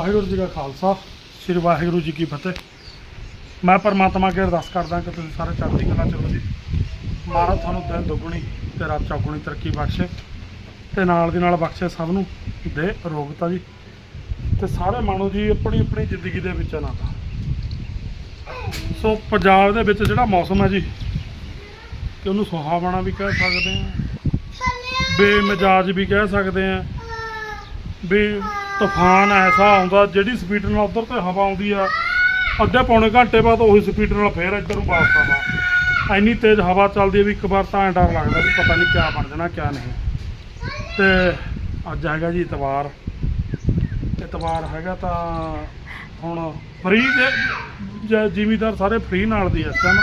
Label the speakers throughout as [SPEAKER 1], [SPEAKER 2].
[SPEAKER 1] ਵਾਹਿਗੁਰੂ ਜੀ ਕਾ ਖਾਲਸਾ, ਸ੍ਰੀ ਵਾਹਿਗੁਰੂ ਜੀ ਕੀ ਫਤਿਹ। ਮੈਂ ਪਰਮਾਤਮਾ ਅੱਗੇ ਅਰਦਾਸ ਕਰਦਾ ਕਿ ਤੁਸੀਂ ਸਾਰੇ ਚੜ੍ਹਦੀ ਕਲਾ ਚ ਰਹੋ ਜੀ। ਮਹਾਰਾਜ ਤੁਹਾਨੂੰ ਦਿਨ ਦੁੱਗਣੀ ਤੇ ਰਾਤ ਚੌਗੁਣੀ ਤਰੱਕੀ ਬਖਸ਼ੇ ਤੇ ਨਾਲ ਦੀ ਨਾਲ ਬਖਸ਼ੇ ਸਭ ਨੂੰ ਦੇ ਅਰੋਗਤਾ ਜੀ। ਤੇ ਸਾਰੇ ਮਾਣੋ ਜੀ, ਆਪਣੀ ਆਪਣੀ ਜ਼ਿੰਦਗੀ ਦੇ ਵਿੱਚ ਆਨੰਦ ਸੋ ਪੰਜਾਬ ਦੇ ਵਿੱਚ ਜਿਹੜਾ ਮੌਸਮ ਹੈ ਜੀ, ਕਿ ਉਹਨੂੰ ਸੁਹਾਵਣਾ ਵੀ ਕਹਿ ਸਕਦੇ ਆ ਬੇਮਿਜਾਜ ਵੀ ਕਹਿ ਸਕਦੇ ਆ ਵੀ ਤੂਫਾਨ ਐਸਾ ਆਉਂਦਾ ਜਿਹੜੀ ਸਪੀਡ ਨਾਲ ਉਧਰ ਤੇ ਹਵਾ ਆਉਂਦੀ ਆ, ਅੱਧੇ ਪੌਣੇ ਘੰਟੇ ਬਾਅਦ ਉਹੀ ਸਪੀਡ ਨਾਲ ਫੇਰ ਇੱਧਰ ਨੂੰ ਵਾਪਸ ਆਵਾ ਇੰਨੀ ਤੇਜ਼ ਹਵਾ ਚੱਲਦੀ ਹੈ ਵੀ ਇੱਕ ਵਾਰ ਤਾਂ ਡਰ ਲੱਗਦਾ ਵੀ ਪਤਾ ਨਹੀਂ ਕਿਆ ਬਣ ਜਾਣਾ, ਕਿਆ ਨਹੀਂ। ਤੇ ਅੱਜ ਹੈਗਾ ਜੀ ਇਤਵਾਰ ਇਤਵਾਰ ਹੈਗਾ ਤਾਂ ਹੁਣ ਫ੍ਰੀ ਜ਼ਿਮੀਦਾਰ ਸਾਰੇ ਫ੍ਰੀ ਨਾਲ ਦੀ ਇਸ ਟਾਈਮ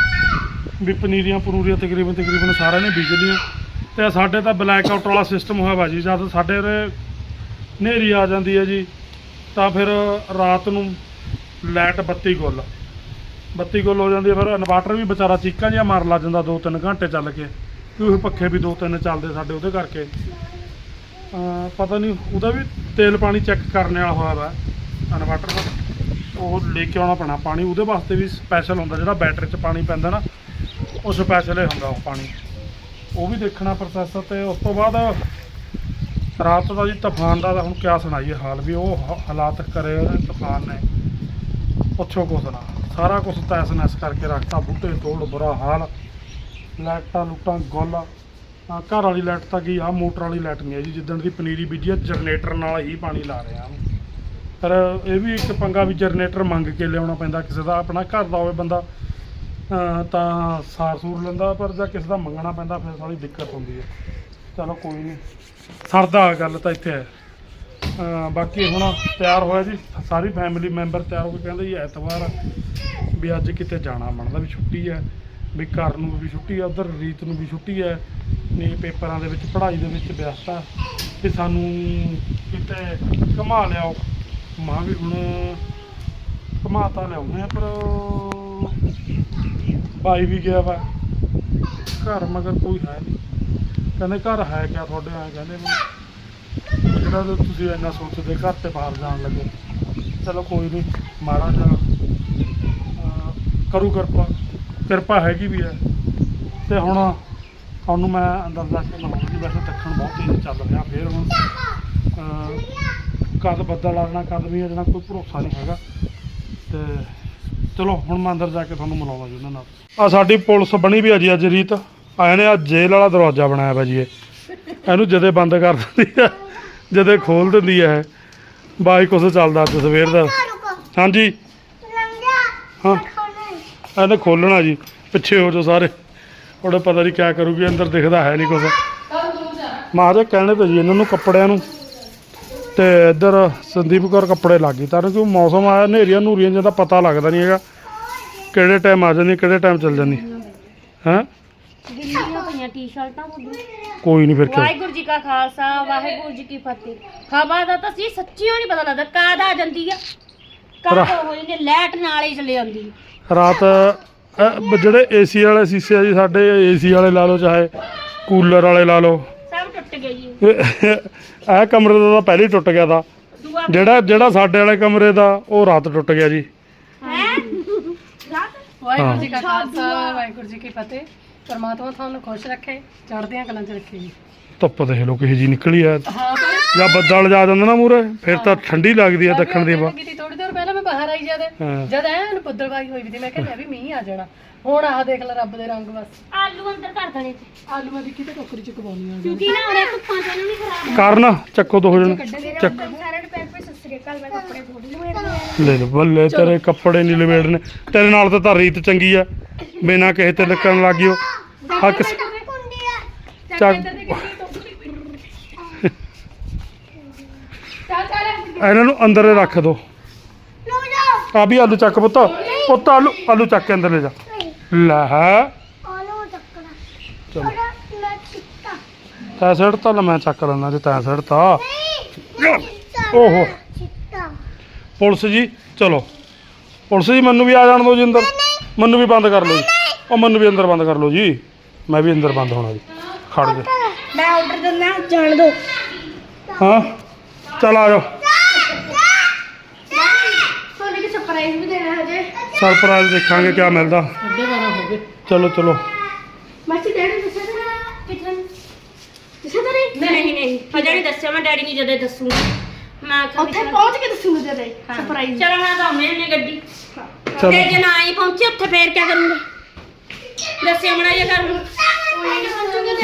[SPEAKER 1] ਵੀ ਪਨੀਰੀਆਂ ਪਨੂਰੀਆਂ ਤਕਰੀਬਨ ਤਕਰੀਬਨ ਸਾਰਿਆਂ ਨੇ ਬੀਜ ਲਈਆਂ। ਤੇ ਸਾਡੇ ਤਾਂ ਬਲੈਕ ਆਊਟ ਵਾਲਾ ਸਿਸਟਮ ਹੋਇਆ ਵਾ ਜੀ, ਜਦ ਸਾਡੇ ਹਨੇਰੀ ਆ ਜਾਂਦੀ ਹੈ ਜੀ, ਤਾਂ ਫਿਰ ਰਾਤ ਨੂੰ ਲਾਈਟ ਬੱਤੀ ਗੁੱਲ। ਬੱਤੀ ਗੁੱਲ ਹੋ ਜਾਂਦੀ ਹੈ, ਫਿਰ ਇਨਵਰਟਰ ਵੀ ਵਿਚਾਰਾ ਚੀਕਾਂ ਜਿਹਾ ਮਾਰ ਲੱਗ ਜਾਂਦਾ 2-3 ਘੰਟੇ ਚੱਲ ਕੇ ਕਿਉਂਕਿ ਪੱਖੇ ਵੀ 2-3 ਚੱਲਦੇ ਸਾਡੇ ਉਹਦੇ ਕਰਕੇ। ਪਤਾ ਨਹੀਂ ਉਹਦਾ ਵੀ ਤੇਲ ਪਾਣੀ ਚੈੱਕ ਕਰਨ ਵਾਲਾ ਹੋਇਆ ਵਾ, ਇਨਵਰਟਰ ਦਾ। ਉਹ ਲੈ ਕੇ ਆਉਣਾ ਪੈਣਾ ਪਾਣੀ, ਉਹਦੇ ਵਾਸਤੇ ਵੀ ਸਪੈਸ਼ਲ ਹੁੰਦਾ, ਜਿਹੜਾ ਬੈਟਰੀ 'ਚ ਪਾਣੀ ਪੈਂਦਾ ਨਾ, ਉਹ ਸਪੈਸ਼ਲ ਹੀ ਹੁੰਦਾ ਉਹ ਪਾਣੀ। ਉਹ ਵੀ ਦੇਖਣਾ ਪ੍ਰੋਸੈਸ ਤੇ, ਉਸ ਤੋਂ ਬਾਅਦ ਰਾਤ ਦਾ ਜੀ ਤੂਫਾਨ ਦਾ ਤਾਂ ਹੁਣ ਕਿਆ ਸੁਣਾਈਏ ਹਾਲ ਵੀ ਉਹ ਹ- ਹਾਲਾਤ ਕਰੇ ਉਹਨੇ ਤੂਫਾਨ ਨੇ। ਪੁੱਛੋ ਕੁਛ ਨਾ। ਸਾਰਾ ਕੁਝ ਤੈਸ ਨੈਸ ਕਰਕੇ ਰੱਖਤਾ। ਬੂਟੇ ਤੋੜ, ਬੁਰਾ ਹਾਲ। ਲਾਈਟਾਂ ਲੂਟਾਂ ਗੁੱਲ। ਆਹ ਘਰ ਵਾਲੀ ਲਾਈਟ ਤਾਂ ਕੀ ਆ ਮੋਟਰ ਵਾਲੀ ਲਾਈਟ ਨਹੀਂ ਹੈ ਜੀ। ਜਿੱਦਣ ਦੀ ਪਨੀਰੀ ਬੀਜੀ ਆ, ਜਨਰੇਟਰ ਨਾਲ ਹੀ ਪਾਣੀ ਲਾ ਰਹੇ ਆ ਪਰ ਇਹ ਵੀ ਇੱਕ ਪੰਗਾ ਵੀ ਜਨਰੇਟਰ ਮੰਗ ਕੇ ਲਿਆਉਣਾ ਪੈਂਦਾ ਕਿਸੇ ਦਾ। ਆਪਣਾ ਘਰ ਦਾ ਹੋਵੇ ਬੰਦਾ, ਅਹ ਤਾਂ ਸਾਰ ਸੂਰ ਲੈਂਦਾ, ਪਰ ਜਾਂ ਕਿਸੇ ਦਾ ਮੰਗਣਾ ਪੈਂਦਾ, ਫਿਰ ਸਾਰੀ ਦਿੱਕਤ ਹੁੰਦੀ ਹੈ। ਚਲੋ ਕੋਈ ਨਹੀਂ। ਸਰਦਾ ਗੱਲ ਤਾਂ ਇੱਥੇ ਹੈ। ਬਾਕੀ ਹੁਣ ਤਿਆਰ ਹੋਇਆ ਜੀ, ਸਾਰੀ ਫੈਮਿਲੀ ਮੈਂਬਰ ਤਿਆਰ ਹੋ ਕੇ ਕਹਿੰਦੇ ਜੀ ਐਤਵਾਰ ਵੀ ਅੱਜ ਕਿਤੇ ਜਾਣਾ ਬਣਦਾ ਵੀ ਛੁੱਟੀ ਹੈ, ਵੀ ਘਰ ਨੂੰ ਵੀ ਛੁੱਟੀ ਹੈ, ਉਧਰ ਰੀਤ ਨੂੰ ਵੀ ਛੁੱਟੀ ਹੈ, ਨਹੀਂ ਪੇਪਰਾਂ ਦੇ ਵਿੱਚ, ਪੜ੍ਹਾਈ ਦੇ ਵਿੱਚ ਵਿਅਸਤ ਆ ਤੇ ਸਾਨੂੰ ਕਿਤੇ ਘੁਮਾ ਲਿਆਓ। ਮਾਂ ਵੀ ਹੁਣ ਘੁਮਾ ਤਾਂ ਲਿਆਉਂਦੇ ਆ, ਪਰ ਭਾਈ ਵੀ ਗਿਆ ਵਾ, ਘਰ ਮਗਰ ਕੋਈ ਹੈ ਨਹੀਂ। ਕਹਿੰਦੇ ਘਰ ਹੈ ਕਿਆ ਤੁਹਾਡੇ ਆ ਕਹਿੰਦੇ ਮੈਨੂੰ ਜਿਹੜਾ ਤਾਂ ਤੁਸੀਂ ਇੰਨਾ ਸੋਚਦੇ ਘਰ ਤੇ ਬਾਹਰ ਜਾਣ ਲੱਗੇ। ਚਲੋ ਕੋਈ ਨਹੀਂ ਮਹਾਰਾਜ ਅਹ, ਕਰੂ ਕਿਰਪਾ ਕਿਰਪਾ ਹੈਗੀ ਵੀ ਹੈ। ਤੇ ਹੁਣ ਤੁਹਾਨੂੰ ਮੈਂ ਅੰਦਰ ਜਾ ਕੇ ਮਿਲਾਉਂਗੀ ਵੈਸੇ ਦੱਖਣ ਬਹੁਤ ਤੇਜ਼ ਚੱਲ ਰਿਹਾ ਫੇਰ ਹੁਣ ਕਦ ਬੱਦਲ ਆਣਾ ਕਦ ਵੀ ਆ ਜਾਣਾ ਕੋਈ ਭਰੋਸਾ ਨਹੀਂ ਹੈਗਾ। ਤੇ ਚਲੋ ਹੁਣ ਮੈਂ ਅੰਦਰ ਜਾ ਕੇ ਤੁਹਾਨੂੰ ਮਿਲਾਉਂਦਾ ਜੀ ਉਹਨਾਂ ਨਾਲ। ਆ ਸਾਡੀ ਪੁਲਿਸ ਬਣੀ ਵੀ ਅਜੀ ਅੱਜ ਰੀਤ। ਆਏ ਨੇ ਆ ਜੇਲ੍ਹ ਵਾਲਾ ਦਰਵਾਜ਼ਾ ਬਣਾਇਆ ਵਾ ਜੀ ਇਹ। ਇਹਨੂੰ ਜਦੇ ਬੰਦ ਕਰ ਦਿੰਦੀ ਆ ਜਦੇ ਖੋਲ ਦਿੰਦੀ ਆ ਇਹ। ਬਾਈ ਕੁਛ ਚੱਲਦਾ ਅੱਜ ਸਵੇਰ ਦਾ। ਹਾਂਜੀ। ਹਾਂ। ਇਹਨੇ ਖੋਲਣਾ ਜੀ ਪਿੱਛੇ ਹੋ ਜਾਓ ਸਾਰੇ। ਉਹਦੇ ਪਤਾ ਨਹੀਂ ਕਿਆ ਕਰੂਗੀ ਅੰਦਰ ਦਿਖਦਾ ਹੈ ਨਹੀਂ ਕੁਛ। ਮਾਰੇ ਕਹਿਣੇ ਤੇ ਜੀ ਇਹਨਾਂ ਨੂੰ ਕੱਪੜਿਆਂ ਨੂੰ। ਤੇ ਇੱਧਰ ਸੰਦੀਪ ਕੌਰ ਕੱਪੜੇ ਲੱਗ ਤਾਂ ਕਿਉਂ ਮੌਸਮ ਆਇਆ ਹਨੇਰੀਆਂ ਨੂਰੀਆਂ ਜਿਹਦਾ ਪਤਾ ਲੱਗਦਾ ਨਹੀਂ ਹੈਗਾ। ਕਿਹੜੇ ਟਾਈਮ ਆ ਜਾਂਦੀ ਕਿਹੜੇ ਟਾਈਮ ਚੱਲ ਜਾਂਦੀ। ਹੈਂ?
[SPEAKER 2] ਗਿੱਲੀਆਂ ਪਈਆਂ ਟੀ-ਸ਼ਰਟਾਂ ਉਦੋਂ।
[SPEAKER 1] ਕੋਈ ਨਹੀਂ ਫਿਰ ਕਿਆ
[SPEAKER 2] ਵਾਹਿਗੁਰੂ ਜੀ ਕਾ ਖਾਲਸਾ ਵਾਹਿਗੁਰੂ ਜੀ ਕੀ ਫਤਿਹ। ਹਵਾ ਦਾ ਤਾਂ ਸੀ ਸੱਚੀ ਨਹੀਂ ਪਤਾ ਲੱਗਦਾ ਕਦ ਆ ਜਾਂਦੀ ਆ। ਕਦ ਹੋ ਜਾਂਦੀ ਆ, ਲਾਈਟ ਨਾਲ ਹੀ ਚਲੇ ਜਾਂਦੀ।
[SPEAKER 1] ਰਾਤ ਅਹ, ਬ- ਜਿਹੜੇ ਏਸੀ ਵਾਲੇ ਸੀਸੇ ਆ ਜੀ ਸਾਡੇ ਏਸੀ ਵਾਲੇ ਲਾ ਲਓ ਚਾਹੇ ਕੂਲਰ ਵਾਲੇ ਲਾ ਲਓ।
[SPEAKER 2] ਸਭ ਟੁੱਟ ਗਏ ਜੀ।
[SPEAKER 1] ਇਹ ਕਮਰੇ ਦਾ ਤਾਂ ਪਹਿਲੇ ਹੀ ਟੁੱਟ ਗਿਆ ਦਾ
[SPEAKER 2] ਦੂਆ
[SPEAKER 1] ਜਿਹੜਾ ਜਿਹੜਾ ਸਾਡੇ ਵਾਲੇ ਕਮਰੇ ਦਾ ਉਹ ਰਾਤ ਟੁੱਟ ਗਿਆ ਜੀ।
[SPEAKER 2] ਹੈ? ਰਾਤ?
[SPEAKER 3] ਵਾਹਿਗੁਰੂ ਜੀ ਕਾ ਖਾਲਸਾ ਵਾਹਿਗੁਰੂ ਜੀ ਕੀ ਫਤਿਹ। ਪਰਮਾਤਮਾ ਤੁਹਾਨੂੰ ਖੁਸ਼ ਰੱਖੇ ਚੜ੍ਹਦੀਆਂ ਕਲਾਂ 'ਚ ਰੱਖੇ ਜੀ।
[SPEAKER 1] ਧੁੱਪ ਦੇਖ ਲਓ ਕਿਹੋ ਜੀ ਨਿਕਲੀ ਆ।
[SPEAKER 3] ਹਾਂ
[SPEAKER 1] ਜਾਂ ਬੱਦਲ ਜਾ ਜਾਂਦਾ ਨਾ ਮੂਰੇ ਫਿਰ ਤਾਂ ਠੰਡੀ ਲੱਗਦੀ ਆ ਦੱਖਣ ਦੀ ਹਵਾ।
[SPEAKER 3] ਥੋੜੀ ਦੇਰ ਪਹਿਲਾਂ ਮੈਂ ਬਾਹਰ ਆਈ ਜਦ
[SPEAKER 1] ਹਾਂ।
[SPEAKER 3] ਜਦ ਐਨ ਬੱਦਲਵਾਈ ਹੋਈ ਵੀ ਸੀ ਮੈਂ ਕਿਹਾ ਲੈ ਵੀ ਮੀਂਹ ਆ ਜਾਣਾ। ਹੁਣ ਆਹ ਦੇਖ ਲੈ ਰੱਬ ਦੇ ਰੰਗ ਬਸ।
[SPEAKER 2] ਆਲੂ ਅੰਦਰ ਕਰ ਦੇਣੇ ਸੀ
[SPEAKER 3] ਆਲੂ ਮੈਂ ਦੇਖੀ ਤੇ ਟੋਕਰੀ 'ਚ ਕਵਾਉਣੀ ਆ।
[SPEAKER 2] ਕਿਉਂਕਿ ਨਾ ਉਹਨੇ ਧੁੱਪਾਂ ਤੋਂ ਨਹੀਂ ਖਰਾਬ
[SPEAKER 1] ਕਰਨ ਚੱਕੋ ਦੋ ਜਣ। ਚੱਕ।
[SPEAKER 2] ਸਾਰੇ ਸਸਰੇ ਕੱਲ ਮੈਂ ਕੱਪੜੇ ਥੋੜੀ ਲਵੇੜਨੇ
[SPEAKER 1] ਲੈ ਲਓ ਬੱਲੇ ਤੇਰੇ ਕੱਪੜੇ ਨਹੀਂ ਲਵੇੜਨੇ ਤੇਰੇ ਨਾਲ ਤਾਂ ਤਾਂ ਰੀਤ ਚੰਗੀ ਆ। ਬਿਨਾਂ ਕਿਸੇ ਤੇ ਲੱਗਣ ਲੱਗੀ ਉਹ ਆ। ਕਿਸ ਚੱਕ ਇਹਨਾਂ ਨੂੰ ਅੰਦਰ ਰੱਖ ਦੋ। ਆ ਵੀ ਆਲੂ ਚੱਕ ਪੁੱਤ। ਪੁੱਤ ਆਲੂ ਆਲੂ ਚੱਕ ਕੇ ਅੰਦਰ ਲੈ ਜਾ। ਲੈ ਹੈ। ਚਲੋ। ਤੈ ਸਿਰ ਤਾਂ ਲੈ ਮੈਂ ਚੱਕ ਲੈਣਾ ਜੇ ਤੈ ਸਿਰ ਤਾਂ ਓਹੋ। ਪੁਲਿਸ ਜੀ ਚਲੋ। ਪੁਲਿਸ ਜੀ ਮੈਨੂੰ ਵੀ ਆ ਜਾਣ ਦਿਓ ਜੀ ਅੰਦਰ। ਮੈਨੂੰ ਵੀ ਬੰਦ ਕਰ ਲਓ ਜੀ। ਉਹ ਮੈਨੂੰ ਵੀ ਅੰਦਰ ਬੰਦ ਕਰ ਲਓ ਜੀ। ਮੈਂ ਵੀ ਅੰਦਰ ਬੰਦ ਹੋਣਾ ਜੀ। ਖੜ ਜਾ।
[SPEAKER 2] ਮੈਂ ਆਰਡਰ ਦਿੰਦਾ ਜਾਣ ਦੋ
[SPEAKER 1] ਹਾਂ? ਚਲ ਆ ਜਾਓ। ਸਰਪ੍ਰਾਈਜ਼ ਦੇਖਾਂਗੇ ਕਿਆ ਮਿਲਦਾ।
[SPEAKER 3] ਹੋ ਗਏ
[SPEAKER 1] ਚਲੋ ਚਲੋ।
[SPEAKER 2] ਮਾਸੀ ਡੈਡੀ ਦੱਸਿਆ ਤਾਂ ਦੱਸਿਆ ਤਾਂ ਨਹੀਂ? ਨਹੀਂ ਨਹੀਂ। ਹਜੇ ਨਹੀਂ ਦੱਸਿਆ ਮੈਂ ਡੈਡੀ ਨੂੰ ਜਦੋਂ ਦੱਸੂਗੀ। ਮੈਂ ਆਖਿਆ ਵੀ
[SPEAKER 4] ਉੱਥੇ
[SPEAKER 2] ਚੱਲ-
[SPEAKER 4] ਪਹੁੰਚ ਕੇ ਦੱਸੂਗੇ ਜਦੇ
[SPEAKER 2] ਹਾਂ।
[SPEAKER 4] ਸਰਪ੍ਰਾਈਜ਼
[SPEAKER 2] ਚਲੋ ਮੈਂ ਤਾਂ ਆਉਣੇ ਨੇ ਗੱਡੀ।
[SPEAKER 1] ਚਲੋ।
[SPEAKER 2] ਤੇ ਜੇ ਨਾ ਹੀ ਪਹੁੰਚੇ ਉੱਥੇ ਫੇਰ ਕੀ ਕਰੂੰਗੇ? ਦੱਸਿਆ ਮੜਾ ਜੇ ਕਰ ਲੂ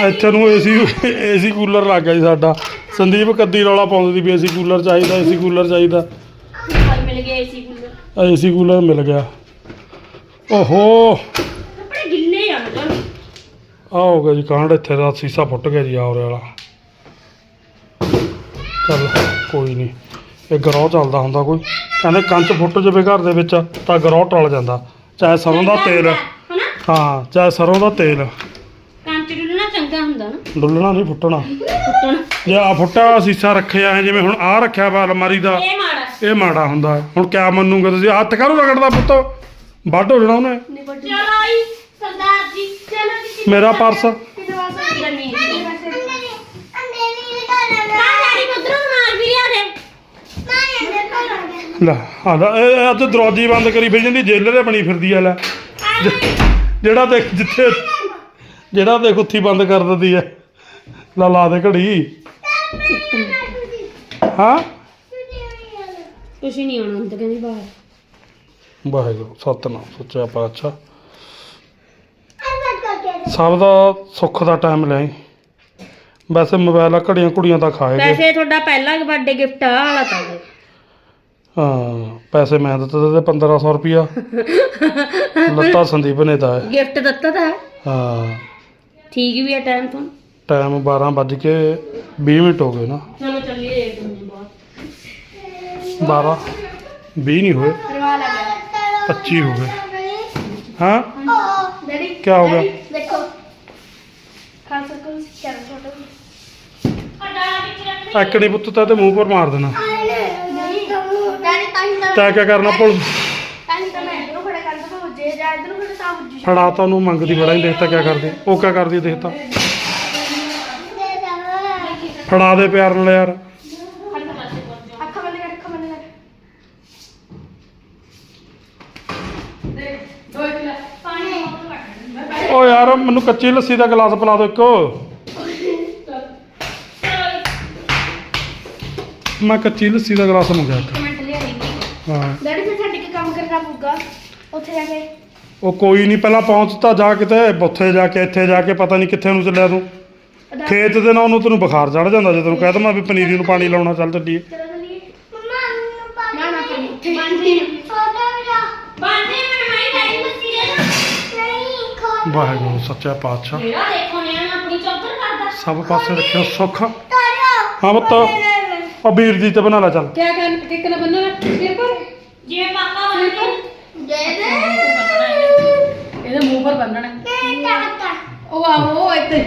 [SPEAKER 1] ਇੱਥੇ ਨੂੰ ਏਸੀ ਏਸੀ ਕੂਲਰ ਲੱਗ ਗਿਆ ਜੀ ਸਾਡਾ। ਸੰਦੀਪ ਕੱਦੀ ਰੌਲਾ ਪਾਉਂਦੀ ਸੀ ਵੀ ਏਸੀ ਕੂਲਰ ਚਾਹੀਦਾ ਏਸੀ ਕੂਲਰ ਚਾਹੀਦਾ।
[SPEAKER 2] ਮਿਲ ਗਿਆ ਏਸੀ ਕੂਲਰ
[SPEAKER 1] ਏਸੀ ਕੂਲਰ ਮਿਲ ਗਿਆ। ਓਹੋ।
[SPEAKER 2] ਕੱਪੜੇ ਗਿੱਲੇ ਆ ਮਤਲਬ।
[SPEAKER 1] ਆ ਹੋ ਗਿਆ ਜੀ ਕਾਂਡ ਇੱਥੇ ਦਾ ਸੀਸਾ ਫੁੱਟ ਗਿਆ ਜੀ ਆਉਰੇ ਵਾਲਾ। ਚੱਲ। ਕੋਈ ਨਹੀਂ ਇਹ ਗਰੋਹ ਚੱਲਦਾ ਹੁੰਦਾ ਕੋਈ। ਕਹਿੰਦੇ ਕੰਚ ਫੁੱਟ ਜਾਵੇ ਘਰ ਦੇ ਵਿੱਚ ਤਾਂ ਗਰੋਹ ਟਲ ਜਾਂਦਾ। ਚਾਹੇ ਸਰੋਂ ਦਾ ਤੇਲ।
[SPEAKER 2] ਹਨਾ
[SPEAKER 1] ਹਾਂ ਚਾਹੇ ਸਰੋਂ ਦਾ ਤੇਲ।
[SPEAKER 2] ਕੰਚ ਡੁੱਲਣਾ ਚੰਗਾ ਹੁੰਦਾ ਨਾ।
[SPEAKER 1] ਡੁੱਲਣਾ ਨਹੀਂ ਫੁੱਟਣਾ।
[SPEAKER 2] ਫੁੱਟਣ।
[SPEAKER 1] ਜੇ ਆ ਫੁੱਟਾ ਸੀਸਾ ਰੱਖਿਆ ਹੈ ਜਿਵੇਂ ਹੁਣ ਆ ਰੱਖਿਆ ਵਾ ਅਲਮਾਰੀ ਦਾ
[SPEAKER 2] ਇਹ ਮਾੜਾ।
[SPEAKER 1] ਇਹ ਮਾੜਾ ਹੁੰਦਾ ਹੈ। ਹੁਣ ਕਿਆ ਮੰਨੂਗੇ ਤੁਸੀਂ? ਹੱਥ ਕਾਹਨੂੰ ਰਗੜਦਾ ਪੁੱਤ? ਵੱਢ ਹੋ ਜਾਣਾ ਉਹਨੇ।
[SPEAKER 2] ਚਲੋ ਆਈ ਸਰਦਾਰ ਜੀ। ਚਲੋ ਜੀ
[SPEAKER 1] ਮੇਰਾ ਪਰਸ
[SPEAKER 2] ਡੈਡੀ ਉਧਰੋਂ ਮਾਰ ਵੀ ਲਿਆ ਦੇ।
[SPEAKER 1] ਲੈ ਆ ਲੈ ਇਹ ਇਹ ਅੱਜ ਦਰਵਾਜ਼ੇ ਬੰਦ ਕਰੀ ਫਿਰ ਜਾਂਦੀ ਜੇਲਰ ਦੇ ਬਣੀ ਫਿਰਦੀ ਆ ਲੈ। ਜਿਹੜਾ ਦੇਖ ਜਿੱਥੇ ਜਿਹੜਾ ਦੇਖ ਉੱਥੀ ਬੰਦ ਕਰ ਦਿੰਦੀ ਐ ਲਾ ਲਾ ਦੇ ਘੜੀ। ਹਾਂ?
[SPEAKER 2] ਤੁਸੀਂ ਨਹੀਂ ਆਉਣਾ ਹੁੰਦਾ ਕਹਿੰਦੀ ਬਾਹਰ।
[SPEAKER 1] ਵਾਹਿਗੁਰੂ ਸਤਨਾਮ ਸੱਚਾ ਪਾਤਸ਼ਾਹ। ਸਭ ਦਾ ਸੁੱਖ ਦਾ ਟਾਈਮ ਲੈ ਵੈਸੇ ਮੋਬਾਈਲ ਆ ਘੜੀਆਂ ਕੁੜੀਆਂ ਤਾਂ ਖਾਏਗੇ।
[SPEAKER 2] ਵੈਸੇ ਤੁਹਾਡਾ ਪਹਿਲਾ ਬਰਥਡੇ ਗਿਫਟ ਆ ਵਾਲਾ ਤਾਂ ਜੀ।
[SPEAKER 1] ਹਾਂ ਪੈਸੇ ਮੈਂ ਦਿੱਤੇ ਤੇ 1500 ਰੁਪਿਆ ਲੱਤਾ ਸੰਦੀਪ ਨੇ ਤਾਂ ਹੈ।
[SPEAKER 2] ਗਿਫਟ ਦਿੱਤਾ ਤਾਂ ਹੈ।
[SPEAKER 1] ਹਾਂ।
[SPEAKER 2] ਠੀਕ ਵੀ ਆ ਟਾਈਮ ਤੋਂ।
[SPEAKER 1] ਟਾਈਮ 12 ਵੱਜ ਕੇ 20 ਮਿੰਟ ਹੋ ਗਏ ਨਾ।
[SPEAKER 2] ਚਲੋ ਚੱਲੀਏ ਇੱਕ ਦਿਨ ਬਾਅਦ।
[SPEAKER 1] 12 20 ਨਹੀਂ ਹੋਏ। 25 ਹੋ ਗਏ। ਹਾਂ?
[SPEAKER 4] ਡੈਡੀ
[SPEAKER 1] ਕੀ ਹੋ ਗਿਆ?
[SPEAKER 4] ਦੇਖੋ। ਖਾਨ ਸਰਕਲ ਕਿਆ ਫੋਟੋ
[SPEAKER 1] ਇੱਕ ਨਹੀਂ ਪੁੱਤ, ਤਾਂ ਤੇ ਮੂੰਹ ਪਰ ਮਾਰ ਦੇਣਾ।
[SPEAKER 4] ਤਾਂ ਹੀ
[SPEAKER 1] ਕਰਨਾ ਪੁਲ
[SPEAKER 4] ਤਾਂ ਹੀ ਤਾਂ
[SPEAKER 1] ਫੜਾ ਤਾਂ ਉਹਨੂੰ, ਮੰਗਦੀ ਬੜਾ ਦੇਖਤਾ ਕਿਆ ਕਰਦੀ। ਉਹ ਕਿਆ ਕਰਦੀ ਦੇਖਤਾ ਫੜਾ ਦੇ ਪਿਆਰ ਨਾਲ ਯਾਰ।
[SPEAKER 4] ਅੱਖਾਂ
[SPEAKER 1] ਓ ਯਾਰ, ਮੈਨੂੰ ਕੱਚੀ ਲੱਸੀ ਦਾ ਗਲਾਸ ਪਿਲਾ ਦਿਓ ਇੱਕ। ਮੈਂ ਕੱਚੀ ਲੱਸੀ ਦਾ ਗਲਾਸ ਮੰਗਿਆ ਇੱਕ ਹਾਂ।
[SPEAKER 4] ਡੈਡੀ ਫਿਰ ਛੱਡ ਕੇ ਕੰਮ ਕਰਨਾ ਪਊਗਾ? ਉੱਥੇ ਜਾ ਕੇ।
[SPEAKER 1] ਉਹ ਕੋਈ ਨਹੀਂ ਪਹਿਲਾਂ ਪਹੁੰਚ ਤਾਂ ਜਾ ਕਿਤੇ ਉੱਥੇ ਜਾ ਕੇ ਇੱਥੇ ਜਾ ਕੇ ਪਤਾ ਨਹੀਂ ਕਿੱਥੇ ਨੂੰ ਚੱਲਿਆ ਤੂੰ। ਖੇਤ ਦੇ ਨਾਲ ਉਹਨੂੰ ਤੈਨੂੰ ਬੁਖਾਰ ਚੜ ਜਾਂਦਾ ਜੇ ਤੈਨੂੰ ਕਹਿ ਦਮਾ ਵੀ ਪਨੀਰੀ ਨੂੰ ਪਾਣੀ ਲਾਉਣਾ ਚੱਲ ਚੱਲੀਏ।
[SPEAKER 4] ਚਲੋ ਚਲੀਏ। ਮੰਮਾ ਨਾ ਨਾ ਕਰੀ ਉੱਥੇ
[SPEAKER 2] ਬਾਂਦੇ
[SPEAKER 4] ਫੋਟੋ ਜਾ
[SPEAKER 2] ਬਾਂਦੇ ਮੈਂ ਮੈਂ ਡੈਡੀ ਮੱਸੀ ਦੇ ਨਾ
[SPEAKER 4] ਨਹੀਂ ਖੋ
[SPEAKER 1] ਵਾਹਿਗੁਰੂ ਸੱਚਾ ਪਾਤਸ਼ਾਹ।
[SPEAKER 2] ਮੇਰਾ ਦੇਖੋ ਨਿਆਣਾ ਆਪਣੀ ਚੌਧਰ ਕਰਦਾ।
[SPEAKER 1] ਸਭ ਪਾਸੇ ਰੱਖਿਓ ਸੁੱਖ। ਹਾਂ ਪੁੱਤ। ਉਹ ਵੀਰ ਜੀ ਤੇ ਬਣਾ ਲੈ ਚੱਲ।
[SPEAKER 3] ਕਿਆ ਕਰਨ ਕਿੱਕ ਨਾ ਬੰਨਣਾ? ਸਿਰ ਪਰ
[SPEAKER 2] ਜਿਵੇਂ ਪਾਪਾ
[SPEAKER 4] ਦੇ ਦੇ
[SPEAKER 3] ਇਹਦੇ ਮੂੰਹ ਪਰ ਬੰਨਣਾ। ਉਹ ਇੱਥੇ।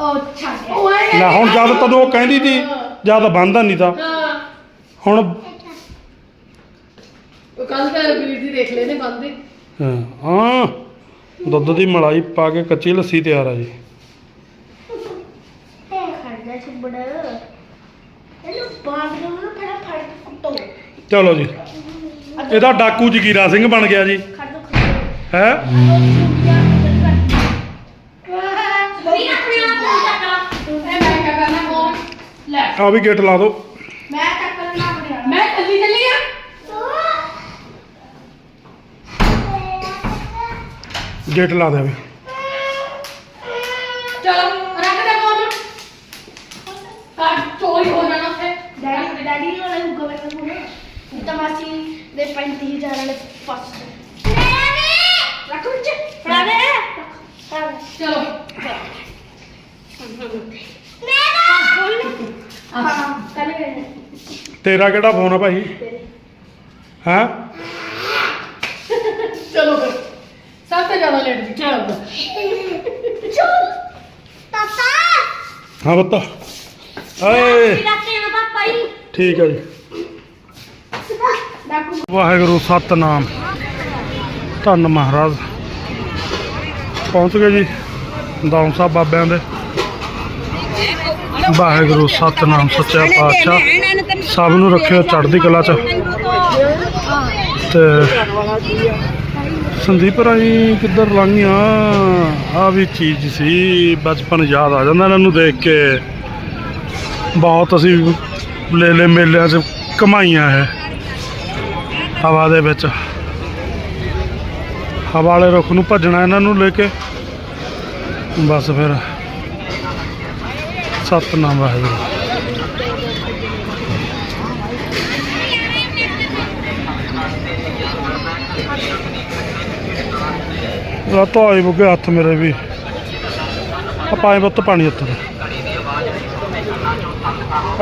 [SPEAKER 4] ਉਹ
[SPEAKER 1] ਲੈ ਹੁਣ ਜਦ ਤਦੋਂ ਉਹ ਕਹਿੰਦੀ ਸੀ ਜਦ ਬੰਦਾ ਨਹੀਂ ਤਾਂ।
[SPEAKER 3] ਹਾਂ।
[SPEAKER 1] ਹੁਣ
[SPEAKER 3] ਉਹ ਕੱਲ ਤਾਂ ਵੀਰ ਦੇਖ ਲੈਨੇ ਬੰਦੇ
[SPEAKER 1] ਹਾਂ, ਹਾਂ। ਦੁੱਧ ਦੀ ਮਲਾਈ ਪਾ ਕੇ ਕੱਚੀ ਲੱਸੀ ਤਿਆਰ ਆ ਜੀ
[SPEAKER 4] ਖੜਦਾ ਛੁੱਬੜ ਇਹਨੂੰ ਬਾਂਦ ਨੂੰ ਨਾ ਫੜਾ ਫੜ ਕੇ ਕੁੱਟੋ
[SPEAKER 1] ਚਲੋ ਜੀ। ਇਹਦਾ ਡਾਕੂ ਜਗੀਰਾ ਸਿੰਘ ਬਣ ਗਿਆ ਜੀ।
[SPEAKER 4] ਖੜ ਦੋ
[SPEAKER 1] ਹੈ?
[SPEAKER 2] ਵੀ
[SPEAKER 1] ਆ ਵੀ ਗੇਟ ਲਾ ਦਿਓ।
[SPEAKER 4] ਮੈਂ ਚੱਕ ਲੈਣਾ ਬੜਿਆ
[SPEAKER 3] ਮੈਂ ਕੱਲੀ ਚੱਲੀ ਆ
[SPEAKER 1] ਗੇਟ ਲਾ ਦੇ ਵੀ।
[SPEAKER 3] ਚਲੋ ਰੱਖ ਦੇ ਫੋਨ ਕਾਰ ਚੋਰੀ ਹੋ ਜਾਣਾ ਉੱਥੇ
[SPEAKER 4] ਡੈਡੀ ਡੈਡੀ ਨੂੰ ਵਾਲਾ ਹੁਕਮ ਹੈ ਤਮਾਸੀ ਦੇ 35000 ਵਾਲੇ ਪਾਸ ਰੱਖ ਵਿੱਚ।
[SPEAKER 2] ਫੜਾ ਦੇ।
[SPEAKER 3] ਚਲੋ।
[SPEAKER 4] ਹਾਂ ਕੱਲ ਗਏ
[SPEAKER 1] ਤੇਰਾ ਕਿਹੜਾ ਫੋਨ ਆ ਭਾਈ? ਹੈ?
[SPEAKER 3] ਚਲੋ ਫਿਰ। ਸਭ ਤੋਂ ਜ਼ਿਆਦਾ ਲੇਟ ਜੀ ਚਲੋ
[SPEAKER 4] ਪਾਪਾ।
[SPEAKER 1] ਹਾਂ ਬੱਤਾ ਏ
[SPEAKER 2] ਵੀ ਰੱਖਦੇ ਆ ਪਾਪਾ ਹੀ
[SPEAKER 1] ਠੀਕ ਹੈ ਜੀ। ਵਾਹਿਗੁਰੂ, ਸਤਨਾਮ। ਧੰਨ ਮਹਾਰਾਜ। ਪਹੁੰਚ ਗਏ ਜੀ ਦੌਂ ਸਾਹਿਬ ਬਾਬਿਆਂ ਦੇ। ਵਾਹਿਗੁਰੂ, ਸਤਨਾਮ, ਸੱਚਾ ਪਾਤਸ਼ਾਹ। ਸਭ ਨੂੰ ਰੱਖਿਓ ਚੜ੍ਹਦੀ ਕਲਾ ਚ। ਤੇ ਸੰਦੀਪ ਰਾਈ ਕਿੱਧਰ ਲੰਘੀਆਂ? ਆ ਵੀ ਚੀਜ਼ ਸੀ, ਬਚਪਨ ਯਾਦ ਆ ਜਾਂਦਾ ਇਹਨਾਂ ਨੂੰ ਦੇਖ ਕੇ। ਬਹੁਤ ਅਸੀਂ ਲੇਲੇ ਮੇਲਿਆਂ 'ਚ ਕਮਾਈਆਂ ਹੈ ਹਵਾ ਦੇ ਵਿੱਚ। ਹਵਾ ਵਾਲੇ ਰੁੱਖ ਨੂੰ ਭੱਜਣਾ ਇਹਨਾਂ ਨੂੰ ਲੈ ਕੇ। ਬਸ ਫਿਰ। ਸਤਨਾਮ ਵਾਹਿਗੁਰੂ। ਲਾ ਧੋਏ ਬੁੱਗੇ ਹੱਥ ਮੇਰੇ ਵੀ। ਆ ਪਾਏ ਬੱਤ ਪਾਣੀ ਹੱਥ ਦੇ।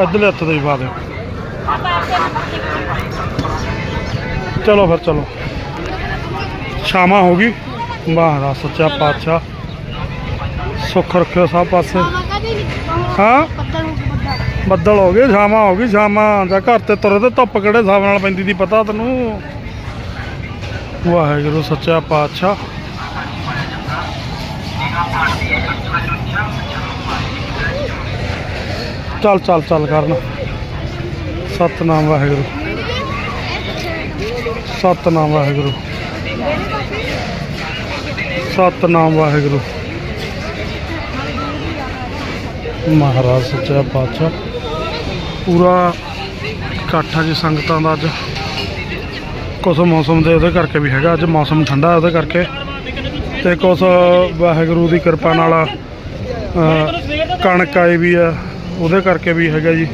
[SPEAKER 1] ਇੱਧਰਲੇ ਹੱਥ ਦੇ ਵੀ ਪਾ ਦੇ ਚਲੋ ਫਿਰ ਚਲੋ। ਸ਼ਾਮਾਂ ਹੋ ਗਈ। ਮਹਾਰਾਜ ਸੱਚਾ ਪਾਤਸ਼ਾਹ। ਸੁੱਖ ਰੱਖਿਓ ਸਭ ਪਾਸੇ। ਹਾਂ? ਬੱਦਲ ਹੋ ਗਏ ਸ਼ਾਮਾਂ ਹੋ ਗਈ ਸ਼ਾਮਾਂ ਜਾਂ ਘਰ ਤੇ ਤੁਰੇ ਤੇ ਧੁੱਪ ਕਿਹੜੇ ਹਿਸਾਬ ਨਾਲ ਪੈਂਦੀ ਦੀ ਪਤਾ ਤੈਨੂੰ? ਵਾਹਿਗੁਰੂ ਸੱਚਾ ਪਾਤਸ਼ਾਹ। ਚੱਲ ਚੱਲ ਚੱਲ ਕਰਨ। ਸਤਨਾਮ ਵਾਹਿਗੁਰੂ। ਸਤਨਾਮ ਵਾਹਿਗੁਰੂ। ਸਤਨਾਮ ਵਾਹਿਗੁਰੂ। ਮਹਾਰਾਜ, ਸੱਚਾ ਪਾਤਸ਼ਾਹ। ਪੂਰਾ ਇਕੱਠਾ ਜੀ ਸੰਗਤਾਂ ਦਾ ਅੱਜ। ਕੁਛ ਮੌਸਮ ਦੇ ਉਹਦੇ ਕਰਕੇ ਵੀ ਹੈਗਾ, ਅੱਜ ਮੌਸਮ ਠੰਡਾ ਉਹਦੇ ਕਰਕੇ। ਤੇ ਕੁਛ ਵਾਹਿਗੁਰੂ ਦੀ ਕਿਰਪਾ ਨਾਲ ਕਣਕ ਆਈ ਵੀ ਆ, ਉਹਦੇ ਕਰਕੇ ਵੀ ਹੈਗਾ ਜੀ।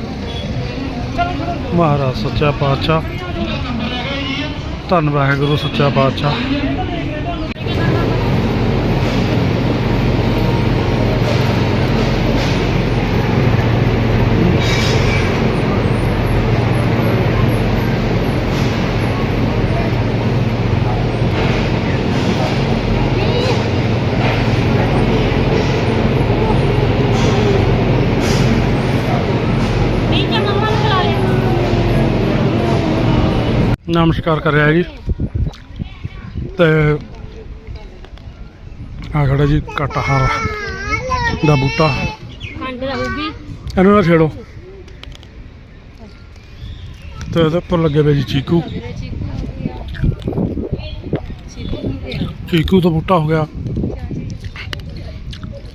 [SPEAKER 1] ਮਹਾਰਾਜ, ਸੱਚਾ ਪਾਤਸ਼ਾਹ। ਧੰਨ ਵਾਹਿਗੁਰੂ ਸੱਚਾ ਪਾਤਸ਼ਾਹ। ਨਮਸਕਾਰ ਕਰ ਰਿਹਾ ਜੀ। ਤੇ ਆ ਖੜਾ ਜੀ ਕਟਹਰ ਦਾ ਬੂਟਾ। ਇਹਨੂੰ ਨਾ ਛੇੜੋ। ਤੇ ਇਹਦੇ ਉੱਪਰ ਲੱਗੇ ਵੇ ਜੀ ਚੀਕੂ। ਚੀਕੂ ਦਾ ਬੂਟਾ ਹੋ ਗਿਆ।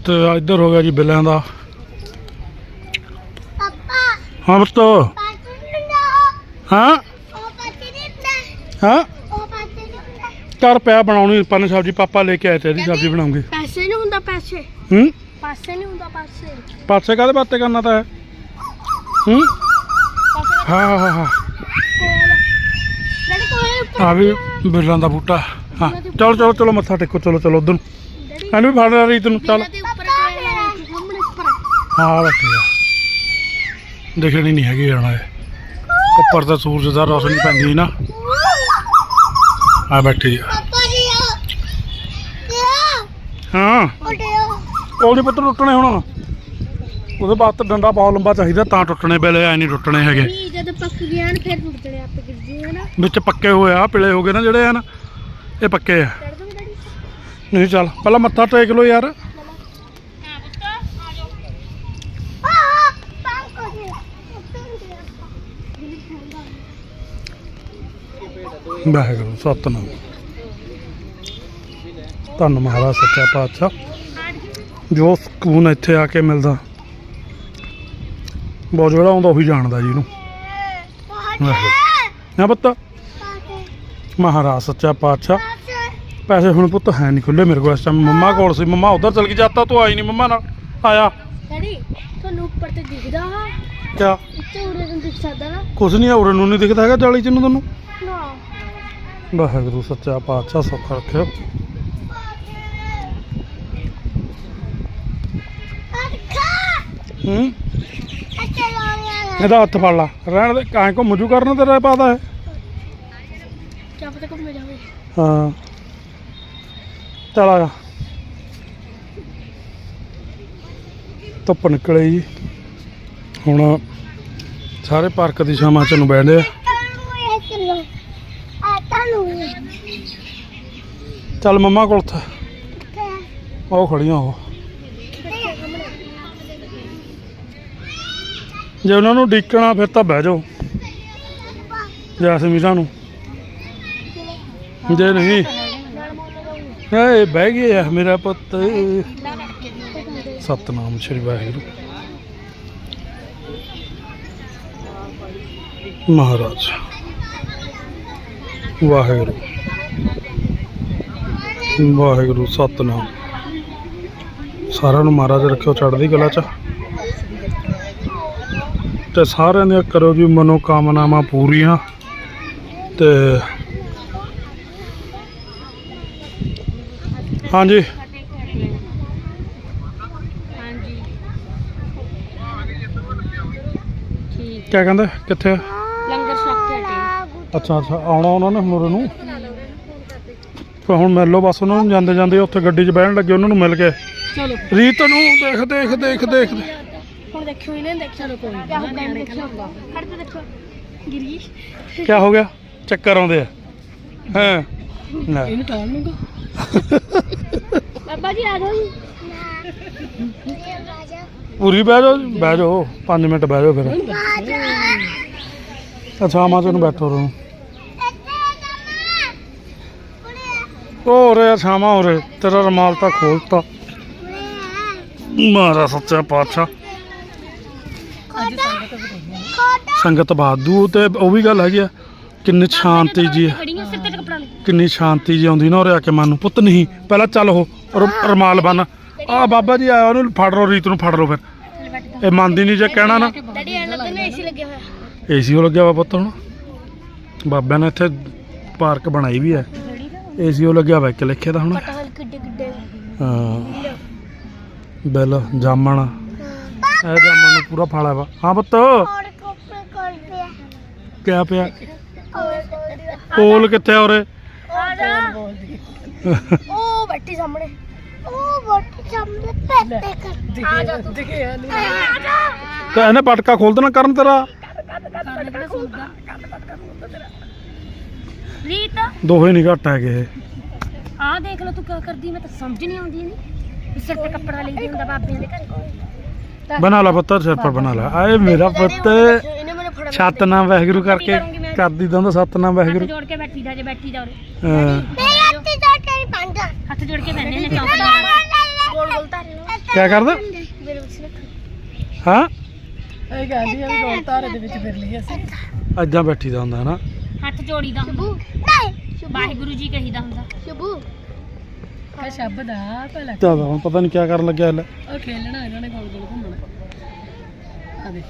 [SPEAKER 1] ਤੇ ਇੱਧਰ ਹੋ ਗਿਆ ਜੀ ਬਿੱਲਿਆਂ ਦਾ।
[SPEAKER 4] ਪਾਪਾ।
[SPEAKER 1] ਹਾਂ
[SPEAKER 4] ਨੂੰ।
[SPEAKER 1] ਹਾਂ? ਹਾਂ?
[SPEAKER 4] ਉਹ ਪਾਤੇ
[SPEAKER 1] ਘਰ ਪਿਆ ਬਣਾਉਣੀ ਪੰਨ ਸਬਜ਼ੀ ਪਾਪਾ ਲੈ ਕੇ ਆਏ ਤੇ ਇਹਦੀ ਸਬਜ਼ੀ ਬਣਾਉਂਗੇ।
[SPEAKER 4] ਪੈਸੇ ਨਹੀਂ ਹੁੰਦਾ ਪੈਸੇ।
[SPEAKER 1] ਹੂੰ?
[SPEAKER 4] ਪਾਸੇ ਨਹੀਂ ਹੁੰਦਾ ਪਾਸੇ।
[SPEAKER 1] ਪਾਸੇ ਕਾਹਦੇ ਬਾਤੇ ਕਰਨਾ ਤਾਂ ਹੈ? ਹੂੰ? ਹਾਂ ਹਾਂ ਹਾਂ ਆ ਵੀ ਬਿਰਲਾਂ ਦਾ ਬੂਟਾ। ਹਾਂ। ਚਲੋ ਚਲੋ ਚਲੋ ਮੱਥਾ ਟੇਕੋ ਚਲੋ ਚਲੋ ਉਧਰ ਨੂੰ। ਇਹਨੂੰ ਵੀ ਫੜ ਲਿਆ ਰੀਤ ਨੂੰ ਚੱਲ। ਹਾਂ ਬੈਠੀ ਆ ਦਿਖਣੀ ਨਹੀਂ ਹੈਗੀ ਹੁਣ ਇਹ। ਉੱਪਰ ਤਾਂ ਸੂਰਜ ਦਾ ਰੋਸ਼ਨੀ ਪੈਂਦੀ ਨਾ। ਆ ਬੈਠੀ ਆ।
[SPEAKER 4] ਪਾਪਾ ਜੀ ਆ।
[SPEAKER 1] ਹਾਂ।
[SPEAKER 4] ਉਹਦੇ
[SPEAKER 1] ਕੋਲ ਪੁੱਤ ਟੁੱਟਣੇ ਹੁਣ। ਉਹਦੇ ਬਾਅਦ ਤਾਂ ਡੰਡਾ ਬਹੁਤ ਲੰਬਾ ਚਾਹੀਦਾ ਤਾਂ ਟੁੱਟਣੇ ਵੇਲੇ ਐ ਨਹੀਂ ਟੁੱਟਣੇ ਹੈਗੇ।
[SPEAKER 4] ਜਦ ਪੱਕ ਗਿਆ ਨਾ ਫਿਰ ਟੁੱਟ ਜਣੇ ਆਪੇ ਗਿਰ ਜੀ ਹੈ ਨਾ
[SPEAKER 1] ਵਿੱਚ ਪੱਕੇ ਹੋਏ ਆ ਪਿਲੇ ਹੋ ਗਏ ਨਾ ਜਿਹੜੇ ਹਨ ਇਹ ਪੱਕੇ ਆ। ਨਹੀਂ ਚੱਲ ਪਹਿਲਾਂ ਮੱਥਾ ਟੇਕ ਲਓ ਯਾਰ। ਵਾਹਿਗੁਰੂ ਸਤਨਾਮ। ਧੰਨ ਮਹਾਰਾਜ ਸੱਚਾ ਪਾਤਸ਼ਾਹ। ਜੋ ਸਕੂਨ ਇੱਥੇ ਆ ਕੇ ਮਿਲਦਾ ਬਹੁਤ ਜਿਹੜਾ ਆਉਂਦਾ ਉਹੀ ਜਾਣਦਾ ਜੀ ਇਹਨੂੰ। ਨਾ ਪੁੱਤ? ਮਹਾਰਾਜ ਸੱਚਾ ਪਾਤਸ਼ਾਹ। ਪੈਸੇ ਹੁਣ ਪੁੱਤ ਹੈ ਨਹੀਂ ਖੁੱਲੇ ਮੇਰੇ ਕੋਲ ਇਸ ਟਾਈਮ ਮੰਮਾ ਕੋਲ ਸੀ। ਮੰਮਾ ਉਧਰ ਚਲ ਗਈ ਜਾਤਾ ਤੂੰ ਆਈ ਨਹੀਂ ਮੰਮਾ ਨਾਲ। ਆਇਆ।
[SPEAKER 4] ਡੈਡੀ ਤੁਹਾਨੂੰ ਉੱਪਰ ਤੇ ਦਿਖਦਾ ਹਾ
[SPEAKER 1] ਕਿਆ?
[SPEAKER 4] ਇੱਥੇ ਉਰੇ ਨੂੰ ਦਿਖ ਸਕਦਾ ਨਾ
[SPEAKER 1] ਕੁਛ ਨਹੀਂ ਉਰੇ ਨੂੰ ਨਹੀਂ ਦਿਖਦਾ ਹੈਗਾ ਜਾਲੀ ਚ ਨੂੰ ਤੈਨੂੰ।
[SPEAKER 4] ਨਾ
[SPEAKER 1] ਵਾਹਿਗੁਰੂ, ਸੱਚਾ ਪਾਤਸ਼ਾਹ ਸੁੱਖ ਰੱਖਿਓ। ਹੂੰ? ਇਹਦਾ ਹੱਥ ਫੜ ਲਾ। ਰਹਿਣ ਦੇ ਕਾਂ ਕੋ ਮਜੂ ਕਰਨ ਤੇਰਾ ਪਾਦਾ ਹੈ
[SPEAKER 4] ਕਿਆ ਪਤਾ ਕਬ ਜਾਵੇ
[SPEAKER 1] ਹਾਂ। ਚਲ ਆ ਜਾ। ਧੁੱਪ ਨਿਕਲੇ ਜੀ। ਹੁਣ ਸਾਰੇ ਪਾਰਕ ਦੀ ਛਾਵਾਂ ਚ ਨੂੰ ਬੈਠਦੇ ਆ
[SPEAKER 4] ਤੁਹਾਨੂੰ ਇਹ ਚਲੋ ਆ ਤੁਹਾਨੂੰ
[SPEAKER 1] ਚੱਲ ਮੰਮਾ ਕੋਲ ਉੱਥੇ। ਉਹ ਖੜੀਆਂ ਉਹ। ਜੇ ਉਹਨਾਂ ਨੂੰ ਡੀਕਣਾ ਫਿਰ ਤਾਂ ਬਹਿ ਜਾਓ। ਜੈਸਮੀਨਾ ਨੂੰ। ਜੇ ਨਹੀਂ। ਏ ਬਹਿ ਗਿਆ ਮੇਰਾ ਪੁੱਤ। ਸਤਨਾਮ ਸ਼੍ਰੀ ਵਾਹਿਗੁਰੂ। ਮਹਾਰਾਜ। ਵਾਹਿਗੁਰੂ। ਵਾਹਿਗੁਰੂ ਸਤਨਾਮ। ਸਾਰਿਆਂ ਨੂੰ ਮਹਾਰਾਜ ਰੱਖਿਓ ਚੜ੍ਹਦੀ ਕਲਾ ਚ। ਤੇ ਸਾਰਿਆਂ ਦੀਆਂ ਕਰੋ ਜੀ ਮਨੋ ਕਾਮਨਾਵਾਂ ਪੂਰੀਆਂ। ਤੇ ਹਾਂਜੀ। ਕਿਆ ਕਹਿੰਦੇ? ਕਿੱਥੇ?
[SPEAKER 2] ਲੰਗਰ ਛਕ ਕੇ
[SPEAKER 1] ਅੱਛਾ ਅੱਛਾ ਆਉਣਾ ਉਹਨਾਂ ਨੇ ਹੁਣ ਨੂੰ? ਫਿਰ ਹੁਣ ਮਿਲ ਲਓ ਬਸ ਉਹਨਾਂ ਨੂੰ ਜਾਂਦੇ ਜਾਂਦੇ ਉੱਥੇ ਗੱਡੀ 'ਚ ਬਹਿਣ ਲੱਗੇ ਉਹਨਾਂ ਨੂੰ ਮਿਲ ਕੇ।
[SPEAKER 2] ਚਲੋ।
[SPEAKER 1] ਰੀਤ ਨੂੰ ਦੇਖ ਦੇਖ ਦੇਖ ਦੇਖ।
[SPEAKER 4] ਹੁਣ ਦੇਖਿਓ ਇਹਨੇ ਦੇਖਿਓ ਕੋਈ ਕਿਆ ਹੋਗਾ ਇਹਨੇ ਦੇਖਿਓ ਖੜ ਤੇ ਦੇਖੋ ਗਿਰੀ
[SPEAKER 1] ਕਿਆ ਹੋ ਗਿਆ? ਚੱਕਰ ਆਉਂਦੇ ਆ। ਹਾਂ? ਲੈ।
[SPEAKER 3] ਇਹਨੂੰ ਟਾਲ ਲੂੰਗਾ
[SPEAKER 4] ਬਾਬਾ ਜੀ ਆ ਜਾਓ ਜੀ।
[SPEAKER 1] ਪੂਰੀ ਬਹਿ ਜਾਓ ਜੀ, ਬਹਿ ਜਾਓ। 5 ਮਿੰਟ ਬਹਿ ਜਾਓ ਫਿਰ। ਅੱਛਾ ਆਮਾ ਨੂੰ ਬੈਠੋ ਰਹੋ ਹੋ ਰਿਹਾ ਸ਼ਾਮਾ ਹੋ ਰਿਹਾ ਤੇਰਾ ਰਮਾਲ ਤਾਂ ਖੋਲਤਾ। ਮਾਰਾ ਸੱਚਾ ਪਾਤਸ਼ਾਹ।
[SPEAKER 3] ਸੰਗਤ
[SPEAKER 1] ਬਾਦੂ ਤੇ ਉਹ ਵੀ ਗੱਲ ਹੈਗੀ ਆ ਕਿੰਨੀ ਸ਼ਾਂਤੀ ਜੀ
[SPEAKER 2] ਲੈ
[SPEAKER 1] ਕਿੰਨੀ ਸ਼ਾਂਤੀ ਜੀ ਆਉਂਦੀ ਨਾ ਉਰੇ ਆ ਕੇ ਮਨ ਨੂੰ ਪੁੱਤ ਨਹੀਂ ਪਹਿਲਾਂ ਚੱਲ ਉਹ ਰ- ਰਮਾਲ ਬੰਨ। ਆ ਬਾਬਾ ਜੀ ਆਇਆ ਉਹਨੂੰ ਫੜ ਲਓ ਰੀਤ ਨੂੰ ਫੜ ਲਓ ਫਿਰ। ਇਹ ਮੰਨਦੀ ਨਹੀਂ ਜੇ ਕਹਿਣਾ ਨਾ।
[SPEAKER 4] ਏਸੀ ਲੱਗਿਆ ਹੋਇਆ।
[SPEAKER 1] ਪੁੱਤ ਹੁਣ। ਬਾਬਿਆਂ ਨੇ ਇੱਥੇ ਪਾਰਕ ਬਣਾਈ ਵੀ ਹੈ। ਏਸੀ ਉਹ ਲੱਗਿਆ ਵਾ ਇੱਕ ਲਿਖੇ ਦਾ ਹੁਣ।
[SPEAKER 4] ਕਟਹਲ ਕਿੱਡੇ ਕਿੱਡੇ
[SPEAKER 1] ਹਾਂ। ਬਿੱਲ ਜਾਮਣ। ਇਹ ਜਾਮਣ ਨੂੰ ਪੂਰਾ ਫਾਲਾ ਵਾ। ਹਾਂ ਪੁੱਤ।
[SPEAKER 4] ਔਰ ਕੋਪੇ ਕੋਲ ਪਿਆ।
[SPEAKER 1] ਕਿਆ ਪਿਆ? ਕੋਲ ਕਿੱਥੇ ਆ ਉਰੇ?
[SPEAKER 4] ਆ ਜਾ। ਉਹ ਬੈਠੀ ਸਾਹਮਣੇ। ਉਹ ਬੈਠੀ ਸਾਹਮਣੇ ਪੈਪੇ ਕਰ ਆ ਜਾ ਤੂੰ। ਆ ਜਾ।
[SPEAKER 1] ਤੇ ਇਹਨੇ ਪਟਕਾ ਖੋਲ ਦੇਣਾ ਕਰਨ ਤੇਰਾ।
[SPEAKER 2] ਰੀਤ?
[SPEAKER 1] ਦੋਹੇ ਨਹੀਂ ਘੱਟ ਹੈਗੇ।
[SPEAKER 2] ਆਹ ਦੇਖ ਲਓ ਤੂੰ ਕੀ ਕਰਦੀ ਮੈਂ ਤਾਂ ਸਮਝ ਨਹੀਂ ਆਉਂਦੀ ਨਹੀਂ ਸਿਰ ਤੇ ਕੱਪੜਾ ਲਈ ਹੁੰਦਾ ਬਾਬਿਆਂ ਦੇ ਘਰ
[SPEAKER 1] ਬਣਾ ਲਾ ਪੁੱਤ ਸਿਰ ਪਰ ਬਣਾ ਲਾ। ਆਏ ਮੇਰਾ ਪੁੱਤ
[SPEAKER 4] ਫੜਨਾ
[SPEAKER 1] ਸਤਨਾਮ ਵਾਹਿਗੁਰੂ ਕਰਕੇ ਕਰਦੀ ਦੰਦਾ ਸਤਨਾਮ
[SPEAKER 2] ਹੱਥ
[SPEAKER 1] ਵਾਹਿਗੁਰੂ
[SPEAKER 2] ਜੋੜ ਕੇ ਬੈਠੀ ਦਾ ਜੇ ਬੈਠੀ ਦਾ ਉਰੇ।
[SPEAKER 1] ਹਾਂ।
[SPEAKER 4] ਮੇਰੇ ਹੱਥ
[SPEAKER 2] ਜੋੜ ਕੇ ਬੈਠੇ ਨੇ ਚੌਂਕ ਦਾ।
[SPEAKER 4] ਗੋਲ ਗੋਲ ਧਾਰੇ
[SPEAKER 1] ਕਿਆ ਕਰਦਾ?
[SPEAKER 4] ਮੇਰੇ ਵਿੱਚ ਰੱਖ।
[SPEAKER 1] ਹਾਂ?
[SPEAKER 3] ਇਹ ਕਹਿੰਦੀ ਆ ਵੀ ਗੋਲ ਧਾਰੇ ਦੇ ਵਿੱਚ ਫਿਰ ਲਈ ਅਸੀਂ।
[SPEAKER 1] ਐਦਾਂ ਬੈਠੀ ਦਾ ਹੁੰਦਾ ਨਾ
[SPEAKER 2] ਹੱਥ ਜੋੜੀ ਦਾ
[SPEAKER 4] ਸ਼ਬੂ ਨਹੀਂ
[SPEAKER 2] ਵਾਹਿਗੁਰੂ ਜੀ ਕਹੀਦਾ ਹੁੰਦਾ।
[SPEAKER 4] ਸ਼ਬੂ
[SPEAKER 3] ਆ ਸ਼ਬਦ ਆ ਭਲਾ।
[SPEAKER 1] ਤਾਂ ਹੁਣ ਪਤਾ ਨਹੀਂ ਕਿਆ ਕਰਨ ਲੱਗਿਆ ਹਲੇ।
[SPEAKER 3] ਉਹ ਖੇਲਣਾ ਇਹਨਾਂ ਨੇ ਗੋਲ ਗੋਲ ਘੁੰਮਣਾ। ਆ ਦੇ।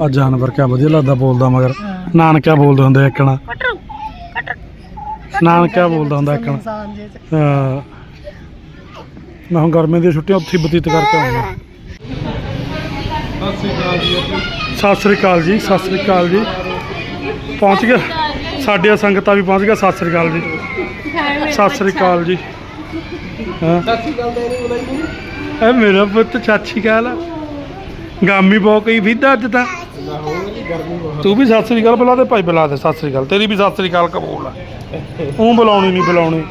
[SPEAKER 1] ਆ ਜਾਨਵਰ ਕਿਆ ਵਧੀਆ ਲੱਗਦਾ ਬੋਲਦਾ ਮਗਰ। ਨਾਨਕਿਆ ਬੋਲਦੇ ਹੁੰਦੇ ਇੱਕਣਾ ਨਾਨਕਿਆ ਬੋਲਦਾ ਹੁੰਦਾ ਇੱਕਣਾ
[SPEAKER 3] ਇਨਸਾਨ ਜੇ ਚ।
[SPEAKER 1] ਹਾਂ। ਮੈਂ ਹੁਣ ਗਰਮੀ ਦੀਆਂ ਛੁੱਟੀਆਂ ਉੱਥੇ ਬਤੀਤ ਕਰਕੇ ਆਉਂਗਾ ਸਤਿ ਸ੍ਰੀ ਅਕਾਲ ਜੀ, ਸਤਿ ਸ੍ਰੀ ਅਕਾਲ ਜੀ। ਪਹੁੰਚ ਗਿਆ ਸਾਡੀਆਂ ਸੰਗਤਾਂ ਵੀ ਪਹੁੰਚ ਗਿਆ ਸਤਿ ਸ੍ਰੀ ਅਕਾਲ ਜੀ। ਸਤਿ ਸ੍ਰੀ ਅਕਾਲ ਜੀ। ਹਾਂ? ਇਹ ਮੇਰਾ ਪੁੱਤ ਚਾਚੀ ਸ੍ਰੀ ਗਾਮੀ ਬਹੁਤ ਕਈ ਵਿਦਾ ਅੱਜ ਤਾਂ। ਤੂੰ ਵੀ ਸਤਿ ਸ੍ਰੀ ਅਕਾਲ ਬੁਲਾ ਦੇ, ਭਾਈ ਬੁਲਾ ਦੇ ਸਤਿ ਸ੍ਰੀ ਅਕਾਲ। ਤੇਰੀ ਵੀ ਸਤਿ ਸ੍ਰੀ ਅਕਾਲ ਕਬੂਲ ਆ। ਉਹ ਬੁਲਾਉਣੀ ਨਹੀਂ ਬੁਲਾਉਣੀ।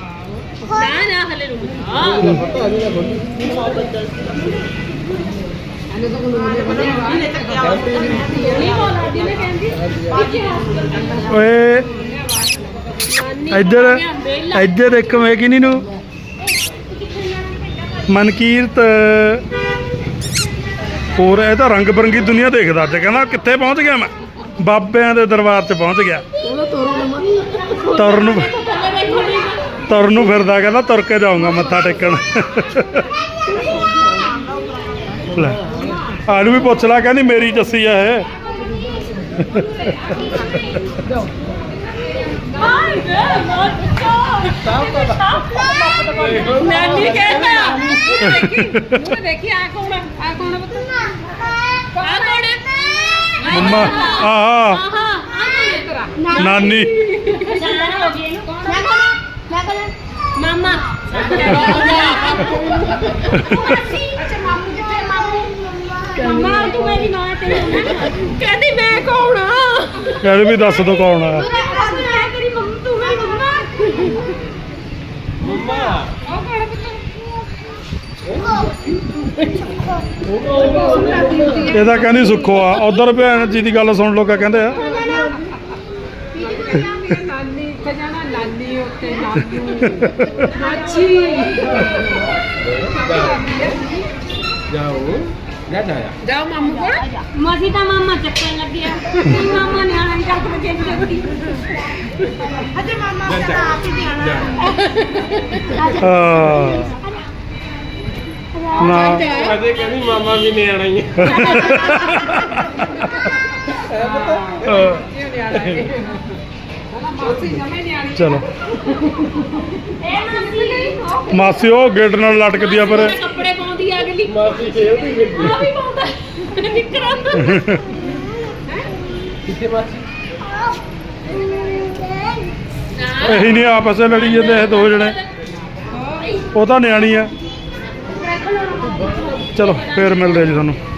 [SPEAKER 1] ਓਏ ਇੱਧਰ ਇੱਧਰ ਇੱਕ ਮੈਂ ਕਿਨੀ ਨੂੰ ਮਨਕੀਰਤ ਹੋਰ ਇਹ ਤਾਂ ਰੰਗ ਬਰੰਗੀ ਦੁਨੀਆ ਦੇਖਦਾ ਅੱਜ ਕਹਿੰਦਾ ਕਿੱਥੇ ਪਹੁੰਚ ਗਿਆ ਮੈਂ? ਬਾਬਿਆਂ ਦੇ ਦਰਬਾਰ 'ਚ ਪਹੁੰਚ ਗਿਆ। ਤੁਰ ਨੂੰ ਤੁਰ ਨੂੰ ਫਿਰਦਾ ਕਹਿੰਦਾ ਤੁਰ ਕੇ ਜਾਊਂਗਾ ਮੱਥਾ ਟੇਕਣ। ਲੈ ਆਨੂੰ ਵੀ ਪੁੱਛ ਲਾ ਕਹਿੰਦੀ ਮੇਰੀ ਜੱਸੀ ਆ ਇਹ।
[SPEAKER 2] ਨਾਨੀ ਕਹਿੰਦਾ ਮੂੰਹ ਦੇਖੀ ਆ ਕੌਣ ਆ? ਆ ਕੌਣ ਆ ਪੁੱਤ? ਆ ਕੌਣ ਹੈ
[SPEAKER 1] ਮੰਮਾ ਆਹ। ਨਾਨੀ।
[SPEAKER 2] ਹੋ ਕਹਿੰਦੀ ਮੈਂ ਕੌਣ ਆ?
[SPEAKER 1] ਕਹਿੰਦੇ ਵੀ ਦੱਸ ਦੋ ਕੌਣ ਆ।
[SPEAKER 2] ਮੈਂ ਤੇਰੀ ਮੰਮੀ ਤੂੰ ਮੇਰੀ ਮੰਮਾ। ਮੰਮਾ। ਉਹ ਕੌਣ ਆ ਪੁੱਤ
[SPEAKER 1] ਇਹਦਾ ਕਹਿੰਦੀ ਸੁੱਖੋ ਆ। ਉਧਰ ਭੈਣ ਜੀ ਦੀ ਗੱਲ ਸੁਣ ਲੋ ਕਿਆ ਕਹਿੰਦੇ ਆ?
[SPEAKER 3] ਉੱਤੇ ਨਾਨੂ ਮਾਚੀ
[SPEAKER 5] ਜਾਓ ਜਾ ਜਾਇਆ
[SPEAKER 3] ਜਾਓ ਮਾਮੂ ਕੋਲ
[SPEAKER 2] ਮਸੀ ਤਾਂ ਮਾਮਾ ਚੱਕਣ ਲੱਗਿਆ ਤੇ ਮਾਮਾ ਨਿਆਣਾ ਨਹੀਂ ਡਾਕਟਰ ਕੇ ਜਾਂਦੀ
[SPEAKER 4] ਅਜੇ ਮਾਮਾ ਕਹਿੰਦਾ ਆਪ ਹੀ ਜਾਣਾ
[SPEAKER 1] ਹਾਂ ਨਾ
[SPEAKER 5] ਕਦੇ ਕਹਿੰਦੀ ਮਾਮਾ ਵੀ ਨਹੀਂ ਆਣਾ ਹੀ ਹੈ
[SPEAKER 1] ਚਲੋ। ਮਾਸੀ ਉਹ ਗੇਟ ਨਾਲ ਲਟਕਦੀ ਆ ਪਰ।
[SPEAKER 2] ਕੱਪੜੇ ਪਾਉਂਦੀ ਆ ਅਗਲੀ।
[SPEAKER 5] ਮਾਸੀ ਖੇਡਦੀ ਫਿਰਦੀ
[SPEAKER 2] ਆ ਵੀ ਪਾਉਂਦਾ। ਨਿਕਰਾਂ
[SPEAKER 5] ਕਿੱਥੇ ਮਾਸੀ?
[SPEAKER 1] ਇਹੀ ਨਹੀਂ ਆਪਸ ਵਿੱਚ ਲੜੀ ਜਾਂਦੇ ਇਹ ਦੋ ਜਣੇ। ਉਹ ਤਾਂ ਨਿਆਣੀ ਆ। ਚਲੋ ਫੇਰ ਮਿਲਦੇ ਆ ਜੀ ਤੁਹਾਨੂੰ।